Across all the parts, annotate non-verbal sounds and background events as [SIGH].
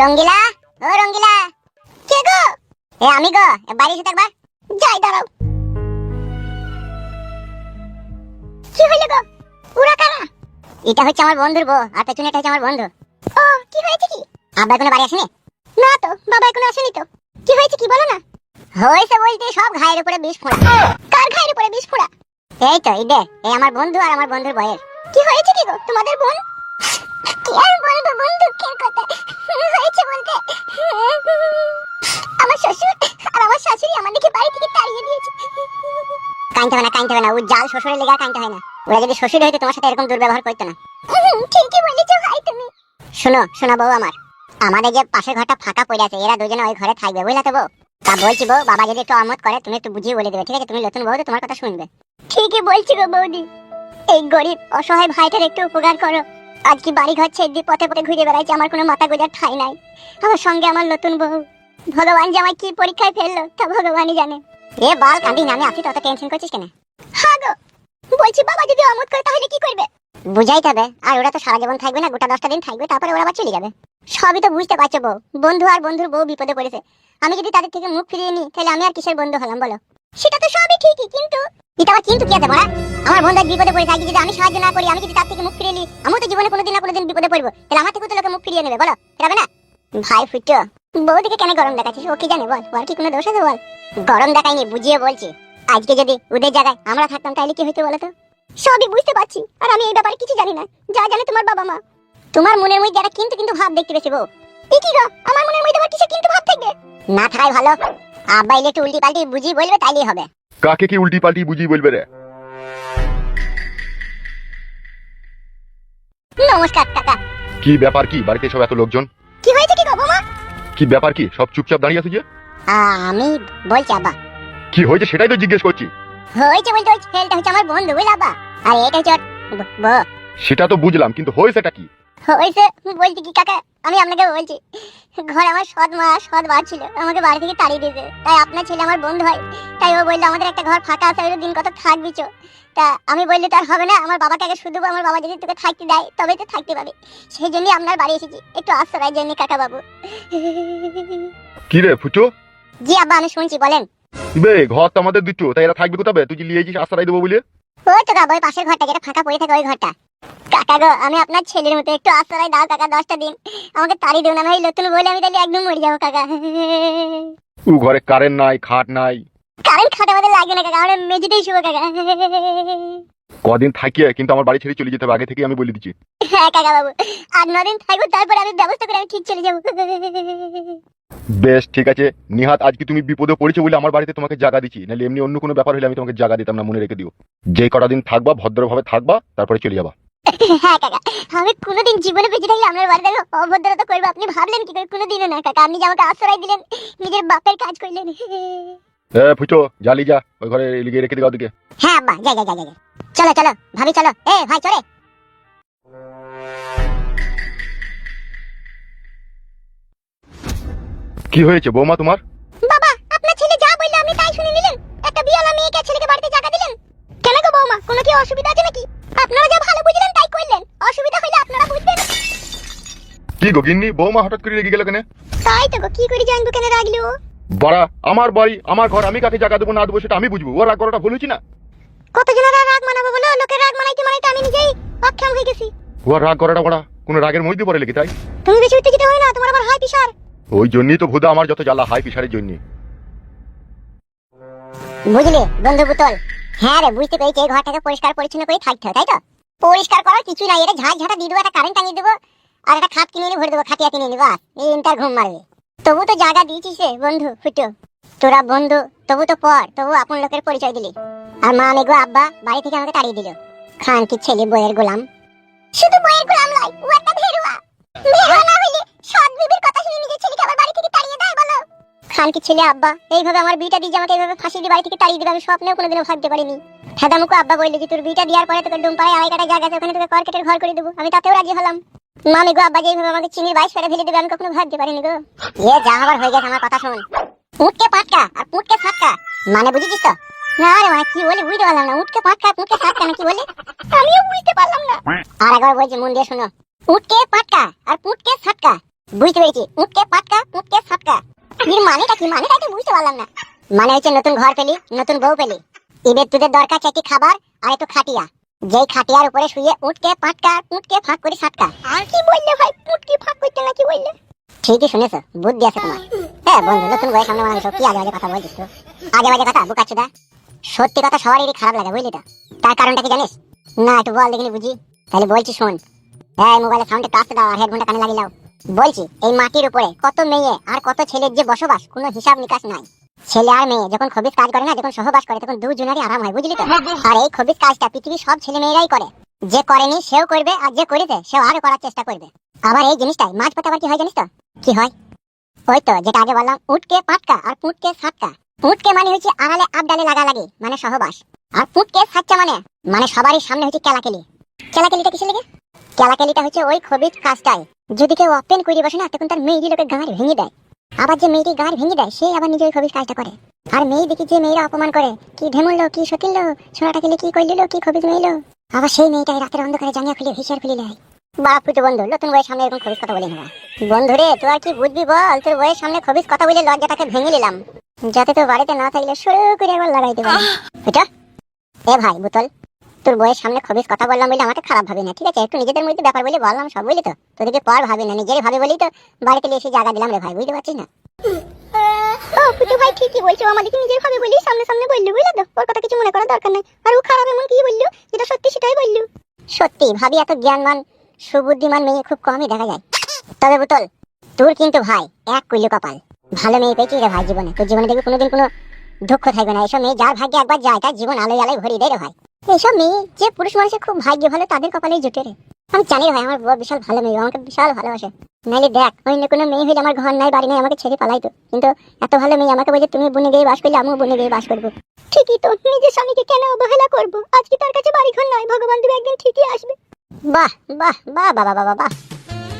রঙ্গিলা, ও রঙ্গিলা। কে গো? এ আমি গো বাড়ি এসে একবার। যাই, দাঁড়াও। কি গো? এটা হচ্ছে আমার বন্ধুর বউ, আর পেছনে এটা হচ্ছে আমার বন্ধু। ও, কি হয়েছে কি? আব্বা এখনও বাড়ি আসেনি? না তো, বাবা এখনও আসেনি তো। কি হয়েছে কি বলো না? হয়েছে বলতে সব ঘায়ের উপরে বিষ ফোড়া। কার ঘায়ের উপরে বিষ ফোড়া? এই তো এই আমার বন্ধু আর আমার বন্ধুর বয়ের কি হয়েছে কি গো তোমাদের বোন? কি আর বলব কথা হয়েছে বলতে। আমার শ্বশুর আর আমার শাশুড়ি আমাদেরকে বাড়ি থেকে তাড়িয়ে দিয়েছে। না না ও জাল শ্বশুরের লেগে হয় না। ওরা যদি শ্বশুর হইতো তোমার সাথে এরকম দুর্ব্যবহার করতো না। ঠিকই বলেছ ভাই তুমি। শোনো শোনো বউ আমার। আমাদের যে পাশের ঘরটা ফাঁকা পড়ে আছে এরা দুজনে ওই ঘরে থাকবে বুঝলা তো বউ? তা বলছি বউ বাবা যদি একটু অমত করে তুমি একটু বুঝিয়ে বলে দেবে ঠিক আছে? তুমি নতুন বউ তো তোমার কথা শুনবে। ঠিকই বলছি গো বৌদি। এই গরিব অসহায় ভাইটার একটু উপকার করো। আজ কি বাড়ি ঘর ছেড়ে দিয়ে পথে পথে ঘুরে বেড়াইছে আমার কোনো মাথা গোজার ঠাই নাই। আমার সঙ্গে আমার নতুন বউ। ভগবান যে আমার কি পরীক্ষায় ফেলল তা ভগবানই জানে। এ বাল কান্দি আমি আছি তত টেনশন করছিস কেন? হ্যাঁ গো বলছি বাবা যদি অমত করে তাহলে কি করবে? বুঝাইতে হবে। আর ওরা তো সারা জীবন থাকবে না, গোটা দশটা দিন থাকবে, তারপরে ওরা আবার চলে যাবে। সবই তো বুঝতে পারছ বউ। বন্ধু আর বন্ধুর বউ বিপদে পড়েছে। আমি যদি তাদের থেকে মুখ ফিরিয়ে নিই, তাহলে আমি আর কিসের বন্ধু হলাম, বলো? সেটা তো সবই ঠিকই, কিন্তু এটা কিন্তু কি আছে আমার বন্ধু বিপদে পড়েছে, আজকে যদি আমি সাহায্য না করি, আমি যদি তার থেকে মুখ ফিরিয়ে নিই, আমিও তো জীবনে কোনোদিন না কোনোদিন বিপদে পড়ব। তাহলে আমার থেকে তো লোকে মুখ ফিরিয়ে নেবে, বলো? না? ভাই ফুটো বউদিকে কেন গরম দেখাচ্ছিস? ও কি জানে বল? ওর কি কোনো দোষ আছে বল? গরম দেখাইনি, বুঝিয়ে বলছি। আজকে যদি ওদের জায়গায় আমরা থাকতাম, তাহলে কি হইতো বলো তো? সবই বুঝতে পারছি আর আমি এই ব্যাপারে কিছু জানি না। যা জানে তোমার বাবা মা। তোমার মনের মধ্যে একটা কিন্তু কিন্তু ভাব দেখতে পেয়েছে বউ। এ কি গো আমার মনের মধ্যে আবার কিসের কিন্তু ভাব থাকবে? না থাকাই ভালো। আব্বা এলে একটু উল্টি পাল্টি বুঝিয়ে বলবে তাইলেই হবে। কাকে কি উল্টি পাল্টি বুঝিয়ে বলবে রে? নমস্কার কাকা। কি ব্যাপার কি? বাড়িতে সব এত লোকজন? কি হয়েছে কি গো বৌমা? কি ব্যাপার কি? সব চুপচাপ দাঁড়িয়ে আছো যে? আমি বলছি আব্বা। কি হয়েছে সেটাই তো জিজ্ঞেস করছি। হয়েছে বলতে ওই ছেলেটা হচ্ছে আমার বন্ধু বুঝলে আব্বা আর এটা হচ্ছে ওর সেটা তো বুঝলাম কিন্তু হয়েছেটা কি? হয়েছে বলছি কি কাকা আমি আপনাকে বলছি ঘরে আমার সৎ মা সৎ বার ছিল আমাকে বাড়ি থেকে তাড়িয়ে দিয়েছে। তাই আপনার ছেলে আমার বন্ধু হয়। তাই ও বলল আমাদের একটা ঘর ফাঁকা আছে ওই দিন কত থাকবি চো। তা আমি বললে তার হবে না আমার বাবাকে আগে শুধু আমার বাবা যদি তোকে থাকতে দেয় তবেই তো থাকতে পাবে। সেই জন্যই আপনার বাড়ি এসেছি। একটু আশ্রয়ের জন্য কাকা বাবু কি রে ফুটো জি আব্বা আমি শুনছি বলেন। বে ঘর তো আমাদের দুটো তাই এরা থাকবে কোথাবে? তুই যে লিয়েছিস আশ্রয় দেবো বলে? ওই তো কাকা ওই পাশের ঘরটা যেটা ফাঁকা পড়ে থাকে ওই ঘরটা। কাকা গো আমি আপনার ছেলের মতো একটু আশ্রয় দাও কাকা দশটা দিন। আমাকে তাড়িয়ে দেবো না ভাই নতুন বলে আমি তাহলে একদম মরে যাব কাকা। ও ঘরে কারেন্ট নাই খাট নাই। কারেন্ট খাটা আমাদের লাগবে না কাকা আমরা মেঝেতেই শুভ কাকা। কদিন থাকিয়ে কিন্তু আমার বাড়ি ছেড়ে চলে যেতে হবে আগে থেকে আমি বলে দিচ্ছি। হ্যাঁ কাকা বাবু আর নদিন থাকব তারপরে আমি ব্যবস্থা করে আমি ঠিক চলে যাব। বেশ ঠিক আছে। নিহাত আজকে তুমি বিপদে পড়েছো বলে আমার বাড়িতে তোমাকে জায়গা দিচ্ছি। নাহলে এমনি অন্য কোনো ব্যাপার হলে আমি তোমাকে জায়গা দিতাম না মনে রেখে দিও। যে কটা দিন থাকবা ভদ্রভাবে থাকবা তারপরে চলে যাবা। [LAUGHS] হ্যাঁ কাকা। আমি কোনোদিন জীবনে বেঁচে থাকলে আপনার বাড়িতে আমি অভদ্রতা করব। আপনি ভাবলেন কি করে? কোনোদিনও না কাকা। আপনি যে আমাকে আশ্রয় দিলেন নিজের বাপের কাজ করলেন। [LAUGHS] এ ফুটো জালি যা ওই ঘরে লিগে রেখে দিও ওদিকে। হ্যাঁ আব্বা যাই যাই যাই যাই চলো চলো ভাবি চলো। এ ভাই চলে। কি হয়েছে বৌমা তোমার? বাবা আপনার ছেলে যা বলল আপনি তাই শুনে নিলেন? একটা বিয়ালা মেয়েকে ছেলেকে বাড়িতে জায়গা দিলেন? কেন গো বৌমা কোনো কি অসুবিধা আছে নাকি? আপনারা যা ভালো বুঝলেন তাই করলেন। অসুবিধা হইলে আপনারা বুঝবেন। কি গো গিন্নি বৌমা হঠাৎ করে রেগে গেল কেন? তাই তো গো কি করে জানব কেন রাগলো? বাড়া আমার বাড়ি আমার ঘর আমি কাকে জায়গা দেবো না দেবো সেটা আমি বুঝব। ওর রাগ করাটা ভুল হয়েছি না? কতজনের রাগ মানাবো বলো? লোকের রাগ মানাইতে মানাইতে আমি নিজেই অক্ষম হয়ে গেছি। ওর রাগ করাটা বড়া কোনো রাগের মধ্যে পড়ে লেগে তাই? তুমি বেশি উত্তেজিত হই না তোমার আবার হাই প্রেশার ওই জন্যই তো ভুদা আমার যত জ্বালা হাই প্রেশারের জন্য। বুঝলি, বন্ধু পুতল? হ্যাঁ রে, বুঝতে পেরেছি, এই ঘরটাকে পরিষ্কার পরিচ্ছন্ন করে থাকতে হবে তাই তো? পরিষ্কার করার কিছু নাই, এটা ঝাঁট ঝাঁটা দিয়ে দেবো একটা কারেন্ট টাঙিয়ে দেবো, আর একটা খাট কিনে এনে ভরে দেবো, খাটিয়া কিনে নেব এই ইন্টার ঘুম মারবে। তবু তো জায়গা দিয়েছিস রে, বন্ধু, ফুটো। তোরা বন্ধু, তবু তো পর, তবু আপন লোকের পরিচয় দিলি। আর মা মেঘো আব্বা বাড়ি থেকে আমাকে তাড়িয়ে দিল। খান কি ছেলে বইয়ের গোলাম। শুধু বইয়ের গোলাম নয় কি ছেলে আব্বা এইভাবে আমার বিটা দিয়ে আমাকে এইভাবে ফাঁসি দিয়ে বাড়ি থেকে তাড়িয়ে দিবে আমি স্বপ্নেও কোনোদিনও ভাবতে পারিনি। ফেদামুকু আব্বা বলল যে তোর বিটা দেওয়ার পরে তোকে ডুম পাড়ায় আড়াই কাটা জায়গা আছে ওখানে তোকে কর্কেটের ঘর করে দেবো। আমি তাতেও রাজি হলাম। মামি গো আব্বা যে এইভাবে আমাকে চিনির বাইশ ফেলে ফেলে দেবে আমি কখনো ভাবতে পারিনি গো। এ যা হবার হয়ে গেছে আমার কথা শোন। পুটকে পাটকা আর পুটকে ফাটকা। মানে বুঝেছিস তো? না রে মা কি বলে বুঝতে পারলাম না। উঠকে পাটকা উঠকে সাতকা না কি বলে? আমিও বুঝতে পারলাম না। আর একবার বলছি মন দিয়ে শোনো। উঠকে পাটকা আর পুটকে সাটকা বুঝতে পেরেছি উঠকে পাটকা পুটকে সাটকা এর মানেটা কি? মানেটা কি বুঝতে পারলাম না। মানে হচ্ছে নতুন ঘর পেলি নতুন বউ পেলি। ঈদের তোদের দরকার চারটি খাবার আর একটু খাটিয়া। যেই খাটিয়ার উপরে শুয়ে উঠকে পাটকা পুটকে ফাঁক করে সাটকা। আর কি বললে ভাই? পুটকে ফাঁক করতে না কি বললে? ঠিকই শুনেছো বুদ্ধি আছে তোমার। হ্যাঁ বন্ধু নতুন বয়স সামনে মানুষ কি? আগে বাজে কথা বলছিস তো। আগে বাজে কথা বুকাচ্ছুদা সত্যি কথা সবারই খারাপ লাগে বুঝলি তো? তার কারণটা কি জানিস? না একটু বল দেখিনি বুঝি। তাহলে বলছি শোন। হ্যাঁ মোবাইলের সাউন্ডে কাজতে দাও আর হেডফোনটা কানে লাগিয়ে দাও বলছি এই মাটির উপরে কত মেয়ে আর কত ছেলের যে বসবাস কোনো হিসাব নিকাশ নাই। ছেলে আর মেয়ে যখন খবিস কাজ করে না যখন সহবাস করে তখন দুজনেরই আরাম হয় বুঝলি তো? আর এই খবিস কাজটা পৃথিবীর সব ছেলে মেয়েরাই করে। যে করেনি সেও করবে আর যে করেছে সেও আরও করার চেষ্টা করবে। আবার এই জিনিসটাই মাঝ পথে আবার কি হয় জানিস তো? কি হয়? ওই তো যেটা আগে বললাম উটকে পাটকা আর পুটকে সাটকা পুটকে মানে হচ্ছে আড়ালে আবডালে লাগালাগি মানে সহবাস। আর পুটকে সাচ্চা মানে মানে সবারই সামনে হচ্ছে কেলাকেলি। কেলাকেলিটা কিসে লেগে? কেলাকেলিটা হচ্ছে ওই খবিজ কাজটাই। যদি কেউ ওপেন করে বসে না তখন তার মেয়েটি লোকের গাঁড় ভেঙে দেয়। আবার যে মেয়েটি গাঁড় ভেঙে দেয় সে আবার নিজে ওই খবিজ কাজটা করে। আর মেয়ে দেখি যে মেয়েরা অপমান করে কি ঢেমুললো কি সকিললো ছোড়াটা গেলে কি করলিলো কি খবিজ মেয়েলো আবার সেই মেয়েটাই রাতের অন্ধকারে জাঙ্গিয়া খুলে হিসার খুলে নেয় বাপ পুজো বন্ধু নতুন বইয়ের সামনে এরকম খবিজ কথা বলে নেওয়া বন্ধু রে তুই আর কি বুঝবি বল? তোর বইয়ের সামনে খবিজ কথা বলে লজ্জাটাকে ভেঙে নিলাম। যাতে তোর বাড়িতে না থাকলে শুরু করে একবার লাগাইতে পারি। এটা? এ ভাই বুতল। তোর বইয়ের সামনে খবিজ কথা বললাম বলে আমাকে খারাপ ভাবি না ঠিক আছে? একটু নিজেদের মধ্যে ব্যাপার বলে বললাম সব বুঝলি তো? তোদেরকে পর ভাবি না নিজের ভাবে বলেই তো বাড়িতে এসে জায়গা দিলাম রে ভাই বুঝতে পারছিস না? ও পুটু ভাই ঠিকই বলছো আমাদেরকে নিজের ভাবে বলি সামনে সামনে বলল বুঝলে তো? ওর কথা কিছু মনে করার দরকার নাই। আর ও খারাপ এমন কি বলল? যেটা সত্যি সেটাই বলল। সত্যি ভাবি এত জ্ঞানমান সুবুদ্ধিমান মেয়ে খুব কমই দেখা যায়। তবে বুতল তোর কিন্তু ভাই এক কপাল। ভালো মেয়ে পেয়েছি রে ভাই জীবনে। তোর জীবনে দেখবি কোনোদিন কোনো দুঃখ থাকবে না। এসব মেয়ে যার ভাগ্যে একবার যায় তার জীবন আলোয় আলোয় ভরিয়ে দেয় রে ভাই। এইসব মেয়ে যে পুরুষ মানুষের খুব ভাগ্য ভালো, তাদের কপালেই জুটে রে। আমি জানি ভাই, আমার বউ বিশাল ভালো মেয়ে, আমাকে বিশাল ভালোবাসে। নাইলে দেখ অন্য কোনো মেয়ে হইলে আমার ঘর নাই, বাড়ি নাই, আমাকে ছেড়ে পালাইতো কিন্তু এত ভালো মেয়ে আমাকে বলে তুমি বনে গিয়ে বাস করলে, আমিও বনে গিয়ে বাস করব। ঠিকই তো, নিজের স্বামীকে কেন অবহেলা করব? আজকে তার কাছে বাড়ি ঘর নাই, ভগবান তুমি একদিন ঠিকই আসবে। বাহ বাহ বাহ বাবা বাবা বাহ।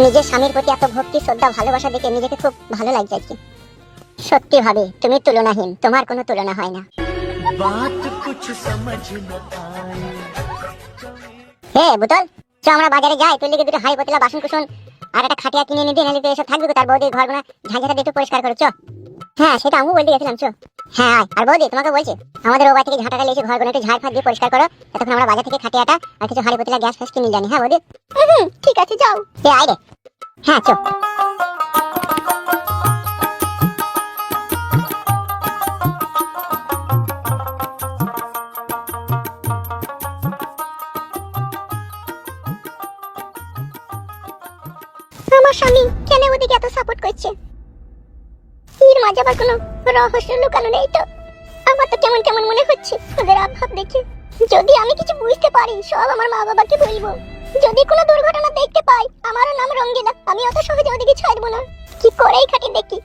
নিজের স্বামীর প্রতি এত ভক্তি, শ্রদ্ধা, ভালোবাসা দেখে নিজেকে খুব ভালো লাগছে আজকে। সত্যি ভাবে, তুমি তুলনাহীন, তোমার কোনো তুলনা হয় না। বাত কুছ সমঝ না আয়ে হে বুতল চ আমরা বাজারে যাই। তুই লিখে দুটো হাই বোতলা বাসন কুসন আর একটা খাটিয়া কিনে নিবি এসব তার বৌদি একটু পরিষ্কার করো চ। হ্যাঁ সেটা আমিও বলতে গেছিলাম চো। হ্যাঁ আর বৌদি তোমাকে বলছি আমাদের ওবা থেকে ঝাঁটাটা লেসে ঘরগুলো একটু ঝাড় দিয়ে পরিষ্কার করো তখন আমরা বাজার থেকে খাটিয়াটা আর কিছু হাড়ি গ্যাস ফ্যাস কিনে জানি হ্যাঁ বৌদি? ঠিক আছে যাও। হে হ্যাঁ চো। স্বামী, কেন ওদিকে এত সাপোর্ট করছে? এর মাঝে আবার কোনো রহস্য লুকানো নেই তো? আমার তো কেমন কেমন মনে হচ্ছে, ওদের আভাব দেখে। যদি আমি কিছু বুঝতে পারি, সব আমার মা বাবাকে বলব। যদি কোনো দুর্ঘটনা দেখতে পাই, আমারও নাম রঙ্গিলা, আমি অত সহজে ওদিকে ছাড়বো না। কি করেই খাটি দেখি?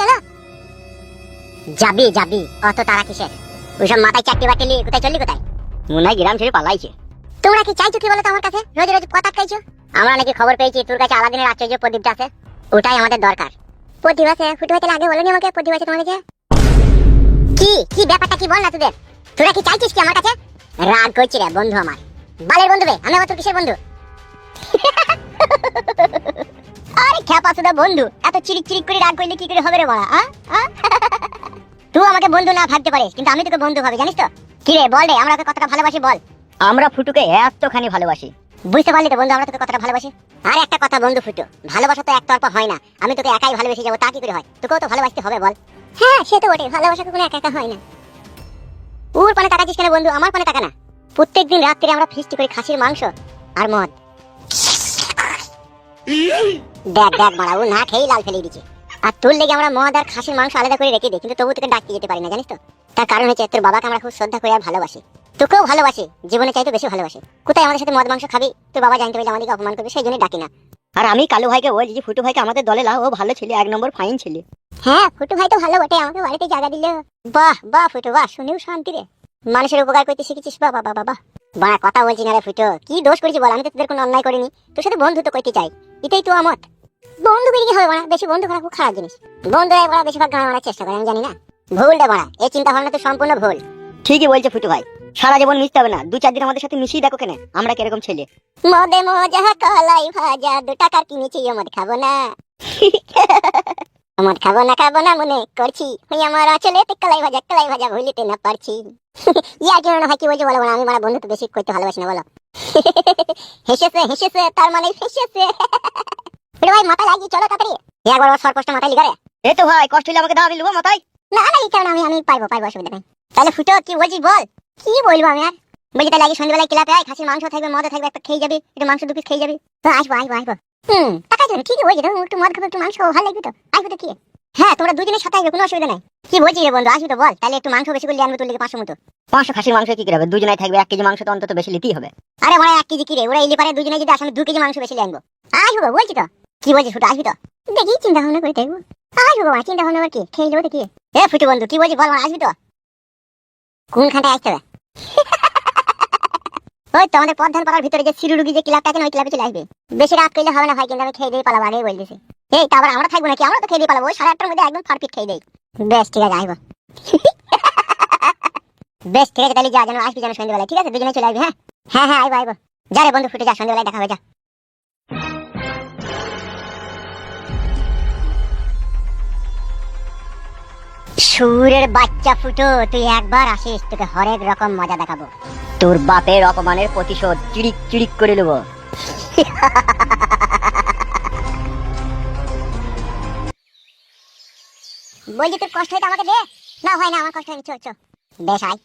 চলো যাবি যাবি। অত তারা কিসের? ওইসব মাথায় বাটি কোথায় চললি কোথায়? মনে হয় গ্রাম ছেড়ে পালাইছে। তোমরা কি চাইছো কি বলো তো আমার কাছে? রোজ রোজ আমরা নাকি খবর পেয়েছি তোর কাছে আশ্চর্য প্রদীপটা আছে। ওটাই আমাদের দরকার। প্রদীপ আছে ফুটু আগে আমাকে প্রদীপ আছে তোমার কাছে? কি কি ব্যাপারটা কি বল না তোদের? তোরা কি চাইছিস কি আমার কাছে? রাগ করছি রে বন্ধু আমার। বালের বন্ধু বে, আমি আবার তোর কিসের বন্ধু? [LAUGHS] আরে খ্যাপা সুদা বন্ধু। এত চিরিক চিরিক করে রাগ করলে কি করে হবে রে বড়া আ? আ? [LAUGHS] তুই আমাকে বন্ধু না ভাবতে পারিস কিন্তু আমি তোকে বন্ধু ভাবে জানিস তো? কি রে বল রে আমরা কতটা ভালোবাসি বল। আমরা ফুটুকে এতখানি ভালোবাসি। বুঝতে পারলি তো বন্ধু আমরা তোকে কতটা ভালোবাসি? আর একটা কথা বন্ধু ফুটো ভালোবাসা তো একতরফা হয় না আমি তোকে একাই ভালোবেসে যাব তা কি করে হয়? তোকেও তো ভালোবাসতে হবে বল। হ্যাঁ সে তো বটে ভালোবাসা কোনো একা একা হয় না। ওর পানে টাকাছিস কেন বন্ধু? আমার পানে টাকা না। প্রত্যেক দিন রাত্রে আমরা ফিস্টি করি খাসির মাংস আর মদ। দেখ দেখ মারা ও না খেয়েই লাল ফেলে দিচ্ছে আর তোর লেগে আমরা মদ আর খাসির মাংস আলাদা করে রেখে দিই কিন্তু তবু তোকে ডাকতে যেতে পারি না জানিস তো? তার কারণ হচ্ছে তোর বাবাকে আমরা খুব শ্রদ্ধা করি আর ভালোবাসি। তোকেও ভালোবাসে জীবনে চাইতে বেশি ভালোবাসে। কোথায় আমাদের সাথে মদ মাংস খাবি? তোর বাবা জানতে পারলে আমাদেরকে অপমান করবে সেই জন্য ডাকি না। আর আমি কালু ভাইকে বলছি যে ফুটু ভাইকে আমাদের দলে লাও ও ভালো ছেলে এক নম্বর ফাইন ছেলে। হ্যাঁ ফুটু ভাই তো ভালো বটে আমাকে বাড়িতে জায়গা দিল। বাহ বাহ ফুটু বাহ শুনেও শান্তি রে। মানুষের উপকার করতে শিখেছিস বাবা বাবা বাবা বাড়া কথা বলছি না রে ফুটো কি দোষ করেছি বল? আমি তো তোদের কোনো অন্যায় করিনি। তোর সাথে বন্ধুত্ব করতে চাই। এটাই তো আমত বন্ধু করে কি হবে বাড়া বেশি বন্ধু করা খুব খারাপ জিনিস। বন্ধু বাড়া বেশিরভাগ গান মারার চেষ্টা করে আমি জানি না। ভুল রে বাড়া এই চিন্তা ভাবনা তো সম্পূর্ণ ভুল। ঠিকই বলছে ফুটু ভাই। সারা জীবন মিশতে হবে না। দু চার দিন আমাদের সাথে মিশিয়ে দেখো কেন আমরা কীরকম ছেলে। মদে মজা কলাই ভাজা দু টাকার কিনেছি মদ খাব না। [LAUGHS] মদ খাব না খাব না মনে করছি। ওই আমার চলে কলাই ভাজা কলাই ভাজা ভুলিতে না পারছি। [LAUGHS] ইয়ার জন্য ভাই কি বলছো বলো বলো, আমি মানে বন্ধু তো বেশি করতে ভালোবাসি না বলো। [LAUGHS] হেসেছে হেসেছে তার মানে ফেসেছে ওরে ভাই মাথা লাগিয়ে চলো তাড়াতাড়ি। একবার ওর সরপোস্টটা মাথায় লিগারে এই তো ভাই কষ্ট হলে আমাকে দাও আমি লুবো মাথায়। না না লিখতে আমি আমি পারব পারব অসুবিধা নেই। তাহলে ফুটো কি বলছিস বল? কি বলব আমি আর? বলছি তাহলে আগে সন্ধ্যাবেলায় ক্লাবে আয় খাসির মাংস থাকবে মদ থাকবে একটা খেয়ে যাবি একটু মাংস দু পিস খেয়ে যাবি। তো আসব আসব আসব। হুম টাকা জন্য ঠিকই বলছি তো একটু মদ খাব একটু মাংস ভালো লাগবে তো। আসব তো কি? হ্যাঁ তোমরা দুজনের সাথে আসবে কোনো অসুবিধা নাই। কি বলছিস রে বন্ধু আসবি তো বল। তাহলে একটু মাংস বেশি করে আনব তুই পাঁচশো মতো। পাঁচশো খাসির মাংস কি করে হবে? দুজনাই থাকবে এক কেজি মাংস তো অন্তত বেশি লিতেই হবে। আরে ভাই এক কেজি কি রে? ওরা এলি পারে দুজনে যদি আসলে দু কেজি মাংস বেশি আনব। আসব বলছি তো। কি বলছিস ফুটো? আসবি তো। দেখি চিন্তা ভাবনা করে দেখব। আসব বাবা চিন্তা ভাবনা করে কি? খেয়ে তো কি এ ফুটু বন্ধু কি বলছিস বল আসবি তো। কোনখানটায় আসতে হবে? [LAUGHS] ওই তো আমাদের পদ্মার পাড়ার ভিতরে যে সিরুরুগি যে ক্লাবটা আছে না ওই ক্লাবে চলে আসবে। বেশি রাত করলে হবে না ভাই কিন্তু আমি খেয়ে দিয়ে পালাবো আগেই বলতেছি এই তারপর আমরা থাকব নাকি? আমরা তো খেয়ে দিয়ে পালাবো। ওই সাড়ে আটটার মধ্যে একদম পারফেক্ট খেয়ে দেই। বেশ ঠিক আছে আসব। [LAUGHS] বেশ ঠিক আছে তাহলে যা যেন আসবি যেন সন্ধ্যেবেলায় ঠিক আছে? দুজনে চলে আসবি হ্যাঁ? হ্যাঁ হ্যাঁ আইবো আইবো যা রে বন্ধু ফুটে যা সন্ধ্যেবেলায় দেখা হবে যা। সুরের বাচ্চা ফুটো তুই একবার আসিস তোকে হরেক রকম মজা দেখাবো। তোর বাপের অপমানের প্রতিশোধ চিড়িক চিড়িক করে নেব। বলছি তোর কষ্ট হয়তো আমাকে দে। না হয় না আমার কষ্ট হয়নি চো চো। বেশ আয়।